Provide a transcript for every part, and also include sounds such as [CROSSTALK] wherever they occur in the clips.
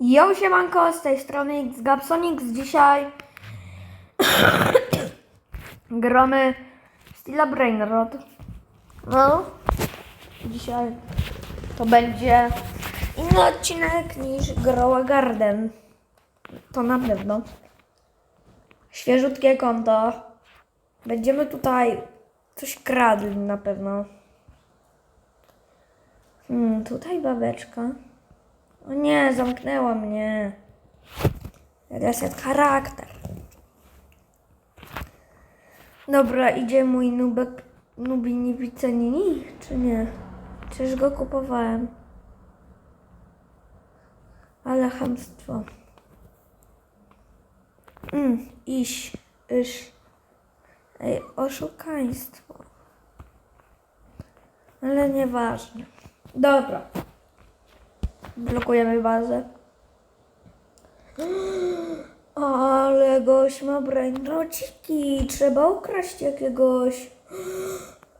Jo, siemanko, z tej strony Xgapsonix. Dzisiaj [COUGHS] gramy Stila Brainrod. No, dzisiaj to będzie inny odcinek niż Growa Garden. To na pewno. Świeżutkie konto. Będziemy tutaj coś kradli na pewno. Hmm, tutaj babeczka. O nie, zamknęła mnie. Reset charakter. Dobra, idzie mój nubek, nubi niewicenini, czy nie? Czyż go kupowałem? Ale chamstwo. Mm, iś, iż. Ej, oszukaństwo. Ale nieważne. Dobra. Blokujemy bazę. Ale gość ma brainrociki. Trzeba ukraść jakiegoś.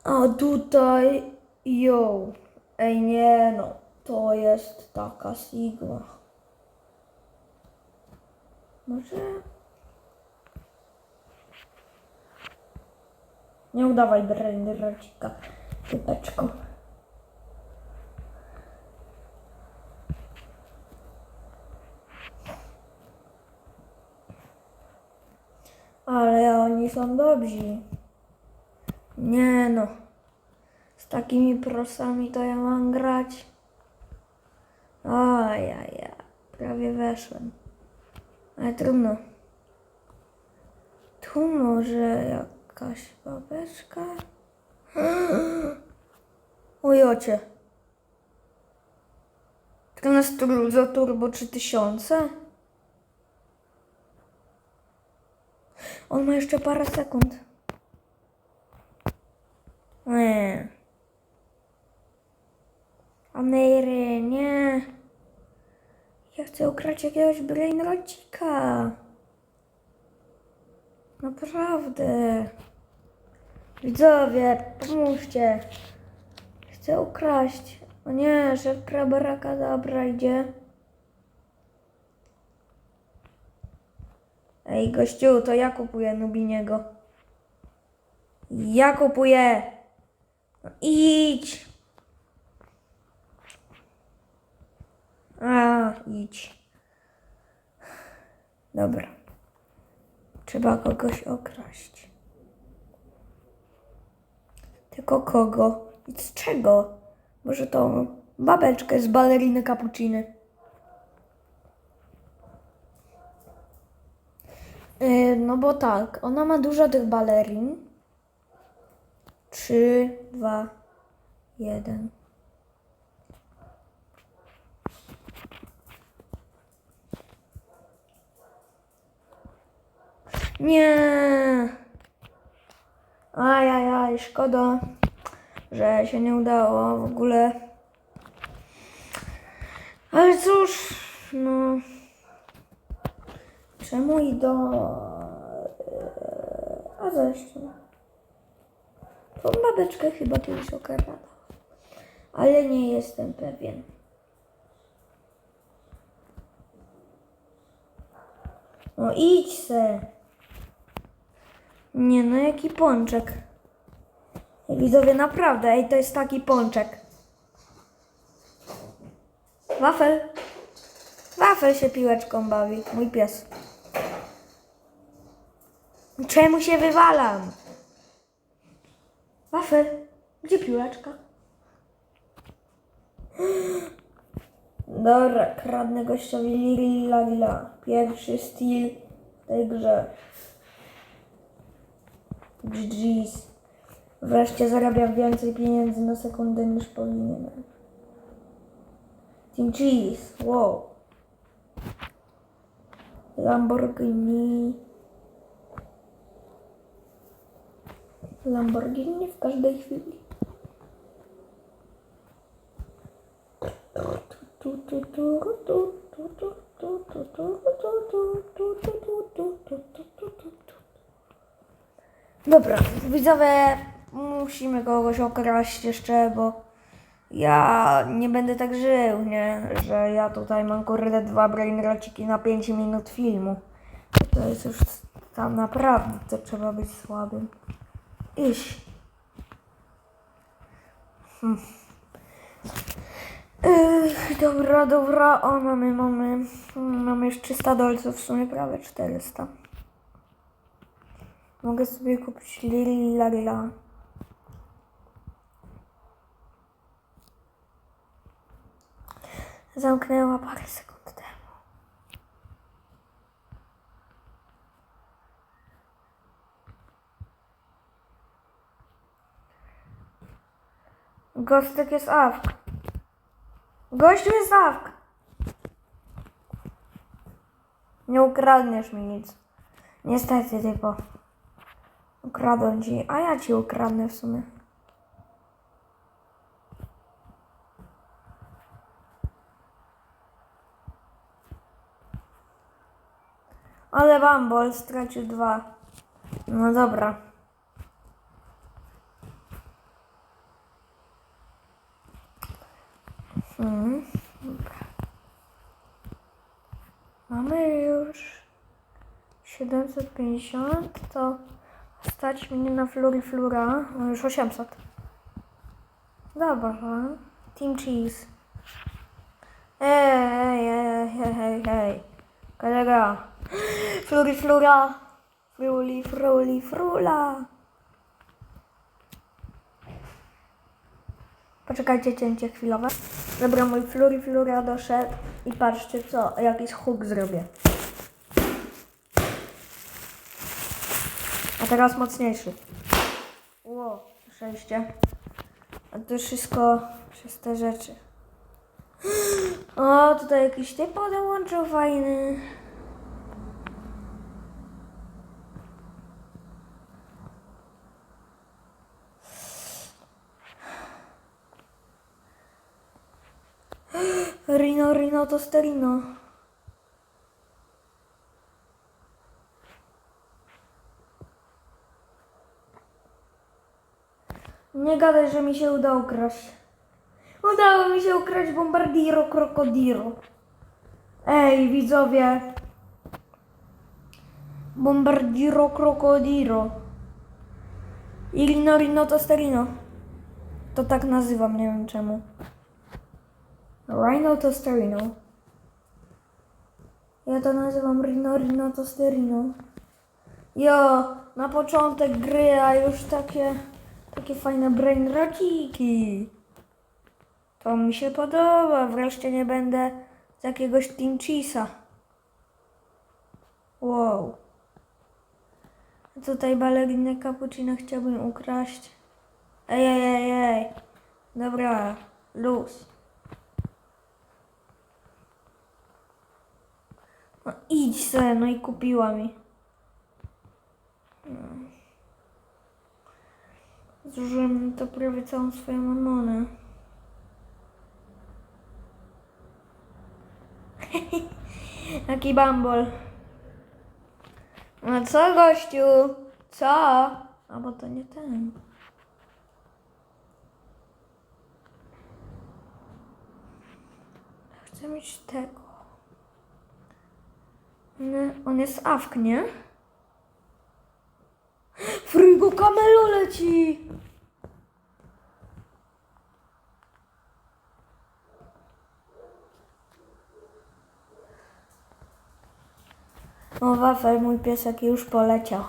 A tutaj. Yo. Ej, nie no. To jest taka sigma. Może. Nie udawaj brainrocika. Typeczko. Ale są dobrzy. Nie no. Z takimi prosami to ja mam grać. Ojaj, prawie weszłem. Ale trudno. Tu może jakaś babeczka? [GASPS] Ujocie. 14 za turbo 3000? On ma jeszcze parę sekund. Nie. Amery, nie. Ja chcę ukraść jakiegoś brainrocika. Naprawdę. Widzowie, pomóżcie. Chcę ukraść. O nie, szef krabaraka dobra idzie. Ej, gościu, to ja kupuję Nubiniego. Ja kupuję. No, idź. A, idź. Dobra. Trzeba kogoś okraść. Tylko kogo? I z czego? Może tą babeczkę z baleriny cappucciny. No bo tak, ona ma dużo tych balerin. Trzy, dwa, jeden. Nie. Ajajaj, szkoda, że się nie udało w ogóle. Ale cóż, no. Czemu i do... A zresztą. Tą babeczkę chyba kiedyś okradał. Ale nie jestem pewien. No idź se. Nie no, jaki pączek. Widzowie, naprawdę, ej, to jest taki pączek. Wafel. Wafel się piłeczką bawi, mój pies. Czemu się wywalam? Wafel, gdzie piłeczka? Dobra, kradnę gościowi Lila Lila. Pierwszy styl w tej grze. GG's. Wreszcie zarabiam więcej pieniędzy na sekundę niż powinienem. Team Cheese, wow. Lamborghini. Tu, tu, tu, tu. Dobra, widzowie, musimy kogoś okraść jeszcze, bo ja nie będę tak żył, nie? Że ja tutaj mam kurde dwa brainrociki na 5 minut filmu. To jest już tam naprawdę, trzeba być słabym. Iść. Hmm. Ech, dobra, dobra, o mamy, mamy, mm, mamy już 300 dolców, w sumie prawie 400. Mogę sobie kupić Lilla Lilla. Zamknęła parę sekund Gostek jest awk. Gościu jest awk. Nie ukradniesz mi nic. Niestety, typo. Ukradłem ci, a ja ci ukradnę w sumie. Ale Bumble stracił dwa. No dobra. Hmm. Dobra. Mamy już 750, to stać mnie na Fluriflura. No już 800. Dobra. Team Cheese. Ej, ej, ej, hej, hej. Kolega. [GASPS] Fluriflura. Fruli, fruli, frula. Poczekajcie cięcie chwilowe. Dobra, mój Fluriflura doszedł i patrzcie co, jakiś huk zrobię. A teraz mocniejszy. Ło, słyszeliście? A to wszystko przez te rzeczy. [GASPS] O, tutaj jakiś typ dołączył fajny. Rino, Rino, to sterino. Nie gadaj, że mi się uda ukraść. Udało mi się ukraść bombardiro krokodiro. Ej, widzowie. Bombardiro krokodiro. Irino, rino, to sterino. To tak nazywam, nie wiem czemu. Rhino Tosterino. Ja to nazywam Rhino Rhino Tosterino. Jo, na początek gry, a już takie, takie fajne brain rociki. To mi się podoba. Wreszcie nie będę z jakiegoś Team Cheesa. Wow. Tutaj balerinę cappuccino chciałbym ukraść. Ej, ej, ej, ej. Dobra, luz. No idź se, no i kupiła mi. Zużyłem to prawie całą swoją mamonę. Jaki [LAUGHS] bambol. No co gościu? Co? A bo to nie ten. Chcę mieć tego. Nie, on jest awk, nie? Frigo kamelo leci! O, wafel, mój piesek już poleciał.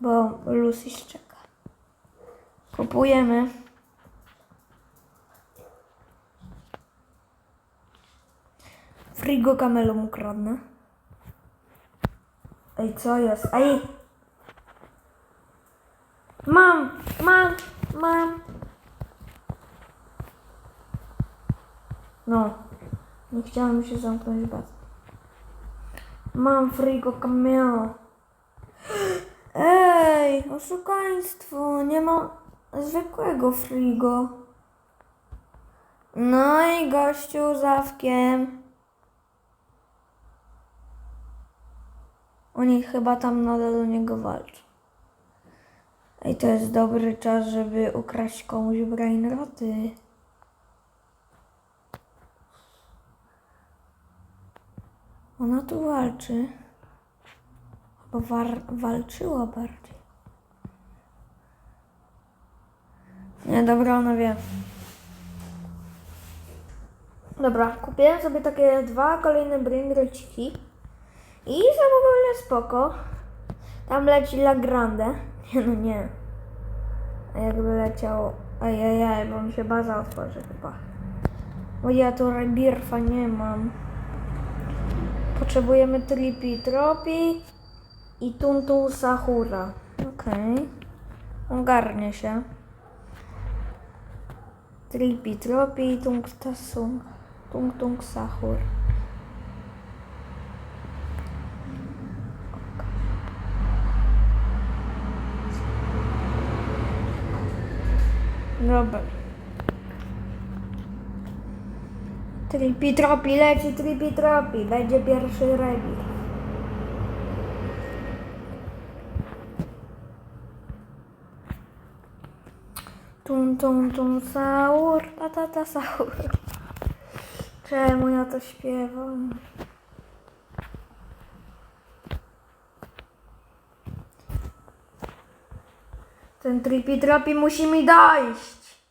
Bo Lucy czeka. Kupujemy. Frigo kamelo mu kradnę. Ej, co jest? Ej! Mam! Mam! Mam! No. Nie chciałem się zamknąć bez. Mam frigo cameo. Ej, oszukaństwo. Nie ma zwykłego frigo. No i gościu z Oni chyba tam nadal do niego walczą. Ej, to jest dobry czas, żeby ukraść komuś brainroty. Ona tu walczy. Chyba walczyła bardziej. Nie, dobra, ona wie. Dobra, kupiłem sobie takie dwa kolejne brainrociki. I ogólnie spoko. Tam leci La Grande. [LAUGHS] Nie no nie. A jakby leciał... Ajajaj, bo mi się baza otworzy chyba. Bo ja tu rebirfa nie mam. Potrzebujemy tripi tropi i tuntu sahura. Okej. Ogarnie się. Tripi tropi i tung tasung. Tung tung. Dobra. Tripi tropi leci, tripi tropi. Będzie pierwszy rebir. Tum tum tum saur, ta ta ta saur. Czemu ja to śpiewam? Ten tripi tropi musi mi dojść.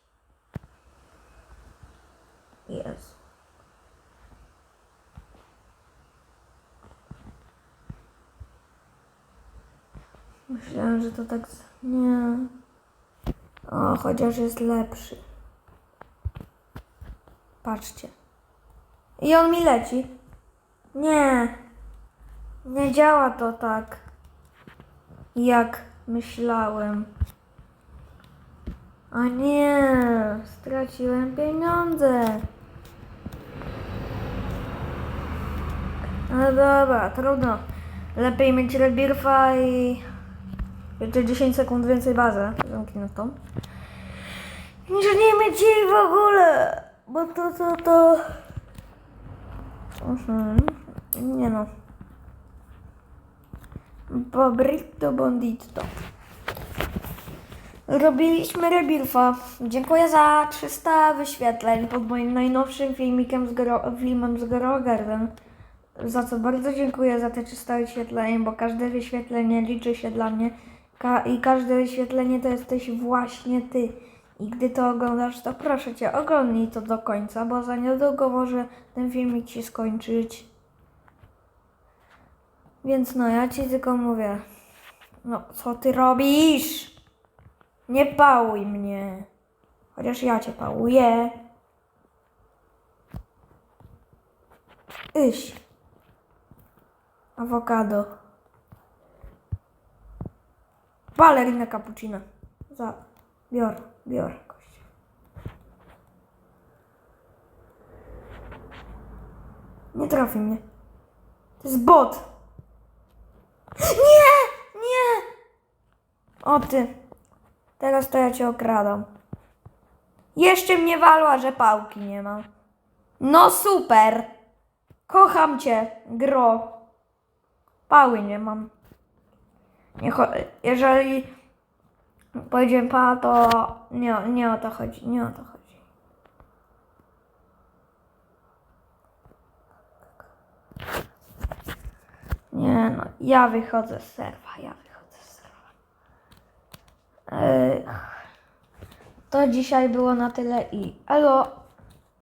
Jezu. Myślałem, że to tak... Nie. O, chociaż jest lepszy. Patrzcie. I on mi leci. Nie. Nie działa to tak, jak myślałem. A nie, straciłem pieniądze. No dobra, trudno. Lepiej mieć rebirfa i jeszcze 10 sekund więcej bazę zamkniętą. Niż nie mieć jej w ogóle. Bo to, to, to... Mhm. Nie no. Bobrito bondito. Robiliśmy rebirfa. Dziękuję za 300 wyświetleń pod moim najnowszym filmikiem z Gro, filmem z Goro Garden. Za co bardzo dziękuję za te 300 wyświetleń, bo każde wyświetlenie liczy się dla mnie. Ka- I każde wyświetlenie to jesteś właśnie ty. I gdy to oglądasz, to proszę cię, oglądnij to do końca, bo za niedługo może ten filmik się skończyć. Więc no, ja ci tylko mówię. No, co ty robisz? Nie pałuj mnie. Chociaż ja cię pałuję. Iś. Awokado. Balerina cappuccino. Za. Biorę gościa. Nie trafi mnie. To jest bot. Nie! Nie! O ty. Teraz to ja cię okradam. Jeszcze mnie walła, że pałki nie ma. No super! Kocham cię, gro. Pały nie mam. Nie jeżeli powiedziałem pa, to nie, nie o to chodzi. Nie o to chodzi. Nie no, ja wychodzę z serwa, ja wychodzę. To dzisiaj było na tyle i elo.